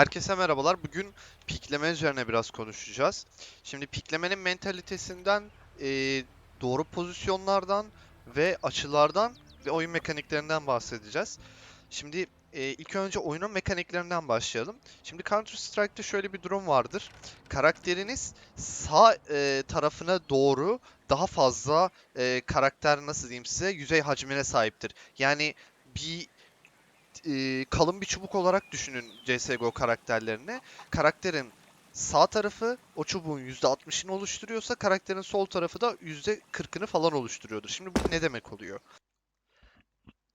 Herkese merhabalar. Bugün pikleme üzerine biraz konuşacağız. Şimdi piklemenin mentalitesinden, eee, doğru pozisyonlardan ve açılardan ve oyun mekaniklerinden bahsedeceğiz. Şimdi eee, ilk önce oyunun mekaniklerinden başlayalım. Şimdi Counter Strike'da şöyle bir durum vardır. Karakteriniz sağ eee, tarafına doğru daha fazla eee, karakter nasıl diyeyim size yüzey hacmine sahiptir. Yani bir e, kalın bir çubuk olarak düşünün CSGO karakterlerini. Karakterin sağ tarafı o çubuğun %60'ını oluşturuyorsa karakterin sol tarafı da %40'ını falan oluşturuyordur. Şimdi bu ne demek oluyor?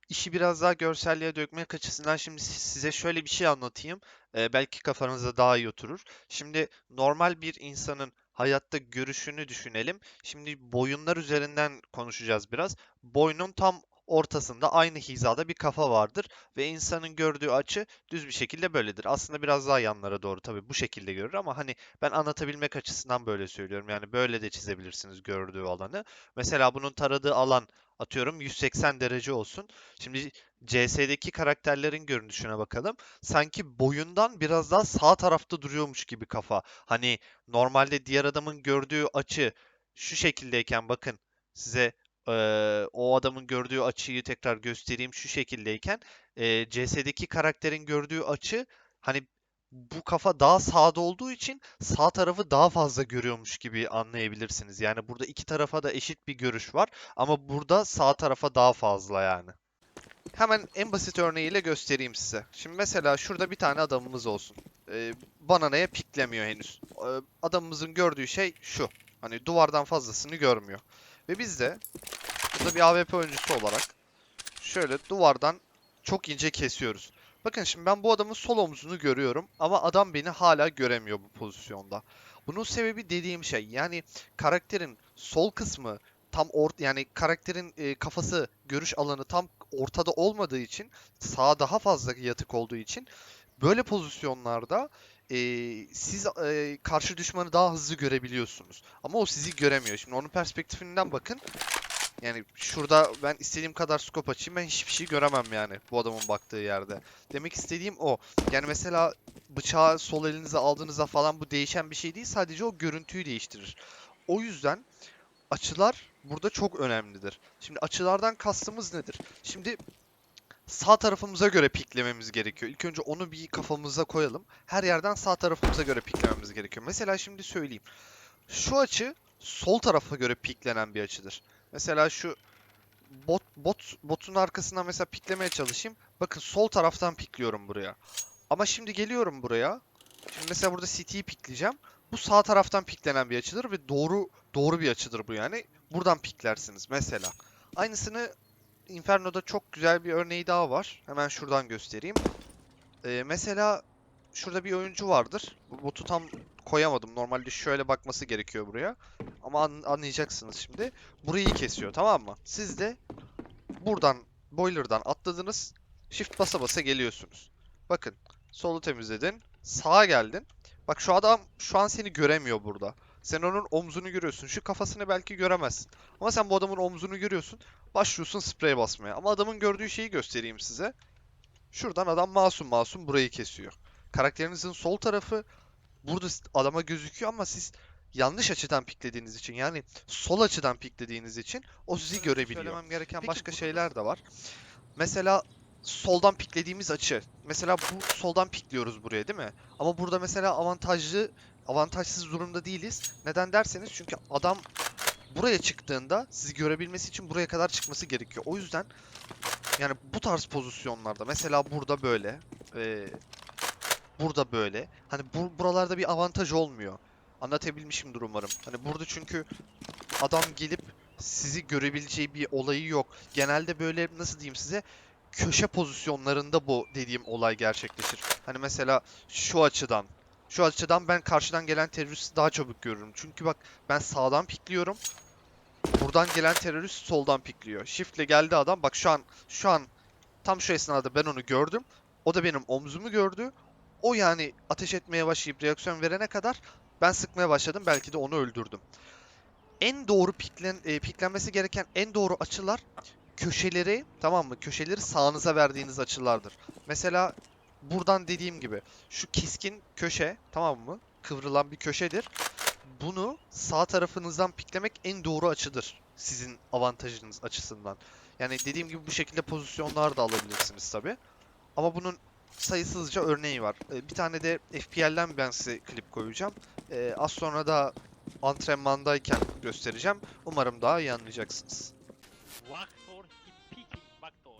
İşi biraz daha görselliğe dökmek açısından şimdi si- size şöyle bir şey anlatayım. Ee, belki kafanıza daha iyi oturur. Şimdi normal bir insanın hayatta görüşünü düşünelim. Şimdi boyunlar üzerinden konuşacağız biraz. Boynun tam ortasında aynı hizada bir kafa vardır ve insanın gördüğü açı düz bir şekilde böyledir. Aslında biraz daha yanlara doğru tabii bu şekilde görür ama hani ben anlatabilmek açısından böyle söylüyorum. Yani böyle de çizebilirsiniz gördüğü alanı. Mesela bunun taradığı alan atıyorum 180 derece olsun. Şimdi CS'deki karakterlerin görünüşüne bakalım. Sanki boyundan biraz daha sağ tarafta duruyormuş gibi kafa. Hani normalde diğer adamın gördüğü açı şu şekildeyken bakın size eee, o adamın gördüğü açıyı tekrar göstereyim şu şekildeyken eee CS'deki karakterin gördüğü açı hani bu kafa daha sağda olduğu için sağ tarafı daha fazla görüyormuş gibi anlayabilirsiniz. Yani burada iki tarafa da eşit bir görüş var ama burada sağ tarafa daha fazla yani. Hemen en basit örneğiyle göstereyim size. Şimdi mesela şurada bir tane adamımız olsun. Ee, bananaya piklemiyor henüz. Ee, adamımızın gördüğü şey şu. Hani duvardan fazlasını görmüyor. Ve biz de burada bir AWP oyuncusu olarak şöyle duvardan çok ince kesiyoruz. Bakın şimdi ben bu adamın sol omzunu görüyorum ama adam beni hala göremiyor bu pozisyonda. Bunun sebebi dediğim şey yani karakterin sol kısmı tam ort yani karakterin e, kafası görüş alanı tam ortada olmadığı için sağa daha fazla yatık olduğu için böyle pozisyonlarda e, siz e, karşı düşmanı daha hızlı görebiliyorsunuz. Ama o sizi göremiyor. Şimdi onun perspektifinden bakın. Yani şurada ben istediğim kadar scope açayım ben hiçbir şey göremem yani bu adamın baktığı yerde. Demek istediğim o. Yani mesela bıçağı sol elinize aldığınızda falan bu değişen bir şey değil. Sadece o görüntüyü değiştirir. O yüzden açılar burada çok önemlidir. Şimdi açılardan kastımız nedir? Şimdi sağ tarafımıza göre piklememiz gerekiyor. İlk önce onu bir kafamıza koyalım. Her yerden sağ tarafımıza göre piklememiz gerekiyor. Mesela şimdi söyleyeyim. Şu açı sol tarafa göre piklenen bir açıdır. Mesela şu bot bot botun arkasına mesela piklemeye çalışayım. Bakın sol taraftan pikliyorum buraya. Ama şimdi geliyorum buraya. Şimdi mesela burada CT'yi pikleyeceğim. Bu sağ taraftan piklenen bir açıdır ve doğru doğru bir açıdır bu yani. Buradan piklersiniz mesela. Aynısını Inferno'da çok güzel bir örneği daha var. Hemen şuradan göstereyim. Ee, mesela şurada bir oyuncu vardır. Bu botu tam koyamadım. Normalde şöyle bakması gerekiyor buraya. Ama an- anlayacaksınız şimdi. Burayı kesiyor tamam mı? Siz de buradan boiler'dan atladınız. Shift basa basa geliyorsunuz. Bakın solu temizledin. Sağa geldin. Bak şu adam şu an seni göremiyor burada. Sen onun omzunu görüyorsun. Şu kafasını belki göremezsin. Ama sen bu adamın omzunu görüyorsun. Başlıyorsun sprey basmaya. Ama adamın gördüğü şeyi göstereyim size. Şuradan adam masum masum burayı kesiyor. Karakterinizin sol tarafı burada adama gözüküyor ama siz yanlış açıdan piklediğiniz için yani sol açıdan piklediğiniz için o sizi görebiliyor. Söylemem gereken Peki başka şeyler de var. Mesela soldan piklediğimiz açı. Mesela bu soldan pikliyoruz buraya değil mi? Ama burada mesela avantajlı avantajsız durumda değiliz. Neden derseniz çünkü adam buraya çıktığında sizi görebilmesi için buraya kadar çıkması gerekiyor. O yüzden yani bu tarz pozisyonlarda mesela burada böyle eee, burada böyle hani bu, buralarda bir avantaj olmuyor. Anlatabilmişimdir umarım. Hani burada çünkü adam gelip sizi görebileceği bir olayı yok. Genelde böyle nasıl diyeyim size köşe pozisyonlarında bu dediğim olay gerçekleşir. Hani mesela şu açıdan şu açıdan ben karşıdan gelen teröristi daha çabuk görürüm. Çünkü bak ben sağdan pikliyorum. Buradan gelen terörist soldan pikliyor. Shift'le geldi adam. Bak şu an şu an tam şu esnada ben onu gördüm. O da benim omzumu gördü. O yani ateş etmeye başlayıp reaksiyon verene kadar ben sıkmaya başladım. Belki de onu öldürdüm. En doğru piklen, e, piklenmesi gereken en doğru açılar köşeleri tamam mı? Köşeleri sağınıza verdiğiniz açılardır. Mesela buradan dediğim gibi şu keskin köşe tamam mı? Kıvrılan bir köşedir. Bunu sağ tarafınızdan piklemek en doğru açıdır. Sizin avantajınız açısından. Yani dediğim gibi bu şekilde pozisyonlar da alabilirsiniz tabi. Ama bunun sayısızca örneği var. Ee, Bir tane de FPL'den ben size klip koyacağım. Ee, Az sonra da antrenmandayken göstereceğim. Umarım daha iyi anlayacaksınız. Vector.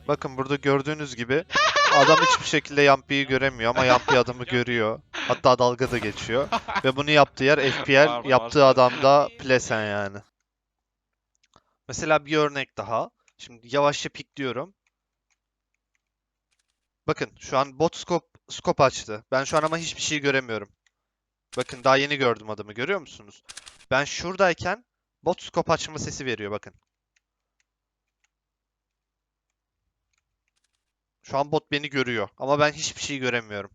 Bakın burada gördüğünüz gibi adam hiçbir şekilde Yampi'yi göremiyor ama Yampi adamı görüyor. Hatta dalga da geçiyor. Ve bunu yaptığı yer FPL, yaptığı adam da Plesen yani. Mesela bir örnek daha. Şimdi yavaşça pikliyorum. Bakın şu an bot scope, scope açtı. Ben şu an ama hiçbir şey göremiyorum. Bakın daha yeni gördüm adamı görüyor musunuz? Ben şuradayken bot scope açma sesi veriyor bakın. Şu an bot beni görüyor ama ben hiçbir şey göremiyorum.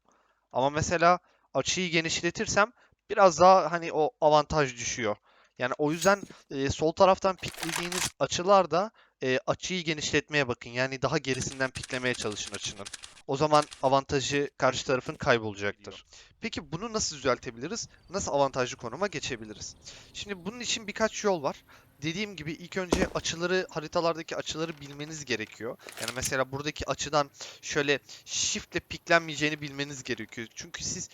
Ama mesela açıyı genişletirsem biraz daha hani o avantaj düşüyor. Yani o yüzden e, sol taraftan piklediğiniz açılarda e, açıyı genişletmeye bakın. Yani daha gerisinden piklemeye çalışın açının. O zaman avantajı karşı tarafın kaybolacaktır. Peki bunu nasıl düzeltebiliriz? Nasıl avantajlı konuma geçebiliriz? Şimdi bunun için birkaç yol var. Dediğim gibi ilk önce açıları, haritalardaki açıları bilmeniz gerekiyor. Yani mesela buradaki açıdan şöyle shiftle piklenmeyeceğini bilmeniz gerekiyor. Çünkü siz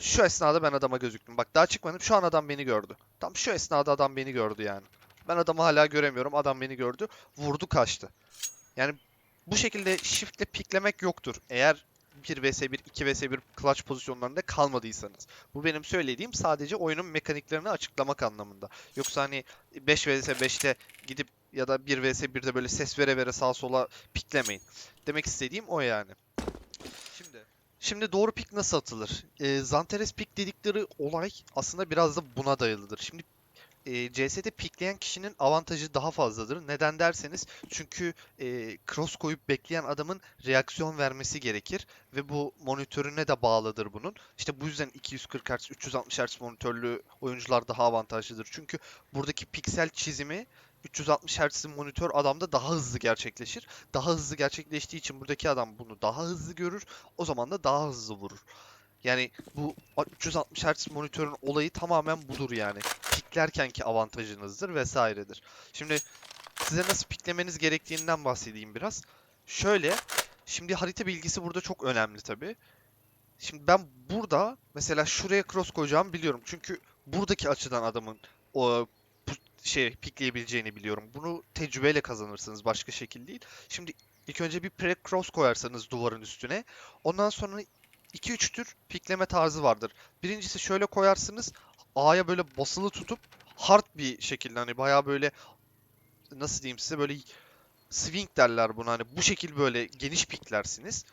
şu esnada ben adama gözüktüm. Bak daha çıkmadım. Şu an adam beni gördü. Tam şu esnada adam beni gördü yani. Ben adamı hala göremiyorum. Adam beni gördü. Vurdu kaçtı. Yani bu şekilde shiftle piklemek yoktur. Eğer 1 vs 1, 2 vs 1 clutch pozisyonlarında kalmadıysanız. Bu benim söylediğim sadece oyunun mekaniklerini açıklamak anlamında. Yoksa hani 5 vs 5'te gidip ya da 1 vs 1'de böyle ses vere vere sağa sola piklemeyin. Demek istediğim o yani. Şimdi Şimdi doğru pik nasıl atılır? Ee, Zanteres pik dedikleri olay aslında biraz da buna dayalıdır. Şimdi e, CS'de pikleyen kişinin avantajı daha fazladır. Neden derseniz çünkü e, cross koyup bekleyen adamın reaksiyon vermesi gerekir ve bu monitörüne de bağlıdır bunun. İşte bu yüzden 240 Hz, 360 Hz monitörlü oyuncular daha avantajlıdır. Çünkü buradaki piksel çizimi 360 Hz monitör adamda daha hızlı gerçekleşir. Daha hızlı gerçekleştiği için buradaki adam bunu daha hızlı görür. O zaman da daha hızlı vurur. Yani bu 360 Hz monitörün olayı tamamen budur yani. Piklerkenki avantajınızdır vesairedir. Şimdi size nasıl piklemeniz gerektiğinden bahsedeyim biraz. Şöyle, şimdi harita bilgisi burada çok önemli tabii. Şimdi ben burada mesela şuraya cross koyacağımı biliyorum. Çünkü buradaki açıdan adamın o şey pikleyebileceğini biliyorum. Bunu tecrübeyle kazanırsınız başka şekil değil. Şimdi ilk önce bir pre cross koyarsanız duvarın üstüne. Ondan sonra 2-3 tür pikleme tarzı vardır. Birincisi şöyle koyarsınız. A'ya böyle basılı tutup hard bir şekilde hani bayağı böyle nasıl diyeyim size böyle swing derler buna hani bu şekil böyle geniş piklersiniz.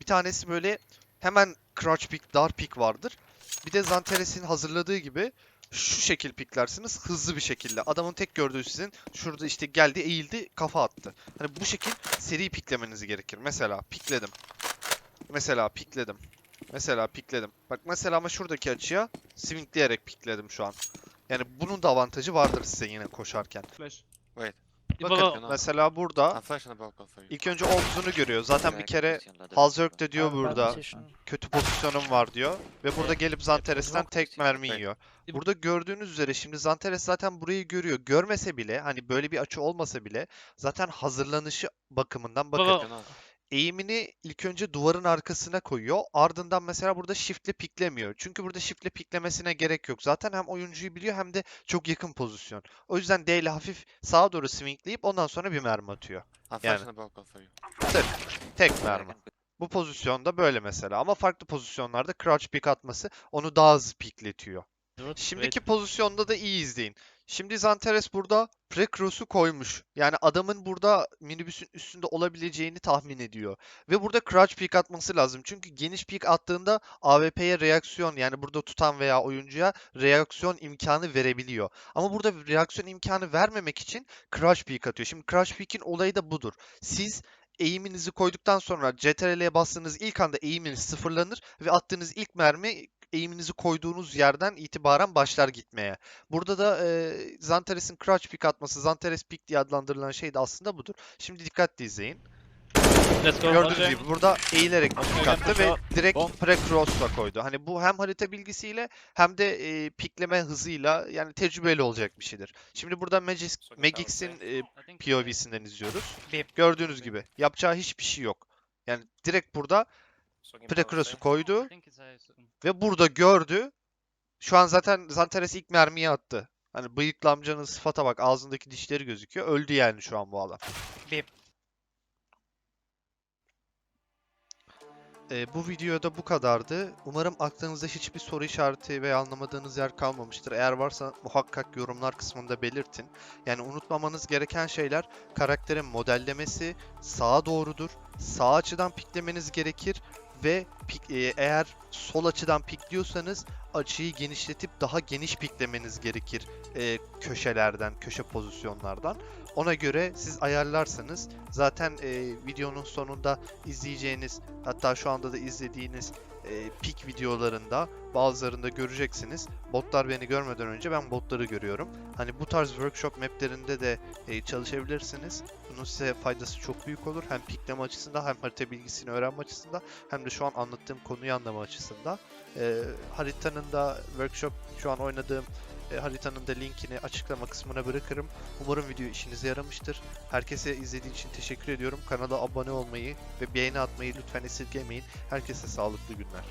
Bir tanesi böyle hemen crouch pick, dar pick vardır. Bir de Zanteres'in hazırladığı gibi şu şekil piklersiniz hızlı bir şekilde. Adamın tek gördüğü sizin şurada işte geldi eğildi kafa attı. Hani bu şekil seri piklemeniz gerekir. Mesela pikledim. Mesela pikledim. Mesela pikledim. Bak mesela ama şuradaki açıya swingleyerek pikledim şu an. Yani bunun da avantajı vardır size yine koşarken. Flash. Bakın Baba- mesela burada ilk önce omzunu görüyor. Zaten bir kere Halzerk de diyor burada kötü pozisyonum var diyor. Ve burada gelip Zanteres'ten tek mermi yiyor. Burada gördüğünüz üzere şimdi Zanteres zaten burayı görüyor. Görmese bile hani böyle bir açı olmasa bile zaten hazırlanışı bakımından bakın. Eğimini ilk önce duvarın arkasına koyuyor. Ardından mesela burada shiftle piklemiyor. Çünkü burada shiftle piklemesine gerek yok. Zaten hem oyuncuyu biliyor hem de çok yakın pozisyon. O yüzden D ile hafif sağa doğru swingleyip ondan sonra bir mermi atıyor. Yani. you. Tek mermi. Bu pozisyonda böyle mesela ama farklı pozisyonlarda crouch pick atması onu daha hızlı pikletiyor. Şimdiki pozisyonda da iyi izleyin. Şimdi Zanteres burada pre-cross'u koymuş. Yani adamın burada minibüsün üstünde olabileceğini tahmin ediyor. Ve burada crouch pick atması lazım. Çünkü geniş pick attığında AWP'ye reaksiyon yani burada tutan veya oyuncuya reaksiyon imkanı verebiliyor. Ama burada reaksiyon imkanı vermemek için crouch pick atıyor. Şimdi crouch pick'in olayı da budur. Siz eğiminizi koyduktan sonra CTRL'ye bastığınız ilk anda eğiminiz sıfırlanır ve attığınız ilk mermi eğiminizi koyduğunuz yerden itibaren başlar gitmeye. Burada da e, Zanteres'in crouch pick atması, Zanteres pick diye adlandırılan şey de aslında budur. Şimdi dikkatli izleyin. Let's go. Gördüğünüz gibi burada eğilerek pik attı ve direkt pre-cross'la koydu. Hani bu hem harita bilgisiyle hem de e, pikleme hızıyla yani tecrübeli olacak bir şeydir. Şimdi burada Magix, Magix'in e, POV'sinden izliyoruz. Gördüğünüz gibi yapacağı hiçbir şey yok. Yani direkt burada pre-cross'u koydu ve burada gördü. Şu an zaten Zantares ilk mermiyi attı. Hani bıyıklı amcanın sıfata bak ağzındaki dişleri gözüküyor. Öldü yani şu an bu adam. Bip. Ee, bu videoda bu kadardı. Umarım aklınızda hiçbir soru işareti veya anlamadığınız yer kalmamıştır. Eğer varsa muhakkak yorumlar kısmında belirtin. Yani unutmamanız gereken şeyler karakterin modellemesi sağa doğrudur. Sağ açıdan piklemeniz gerekir ve pik- e, eğer sol açıdan pikliyorsanız açıyı genişletip daha geniş piklemeniz gerekir e, köşelerden, köşe pozisyonlardan. Ona göre siz ayarlarsanız zaten e, videonun sonunda izleyeceğiniz hatta şu anda da izlediğiniz e, pik videolarında bazılarında göreceksiniz. Botlar beni görmeden önce ben botları görüyorum. Hani bu tarz workshop maplerinde de e, çalışabilirsiniz. Bunun size faydası çok büyük olur. Hem pikleme açısından hem harita bilgisini öğrenme açısından hem de şu an anlattığım konuyu anlama açısından. E, haritanın da workshop şu an oynadığım e, haritanın da linkini açıklama kısmına bırakırım. Umarım video işinize yaramıştır. Herkese izlediği için teşekkür ediyorum. Kanala abone olmayı ve beğeni atmayı lütfen esirgemeyin. Herkese sağlıklı günler.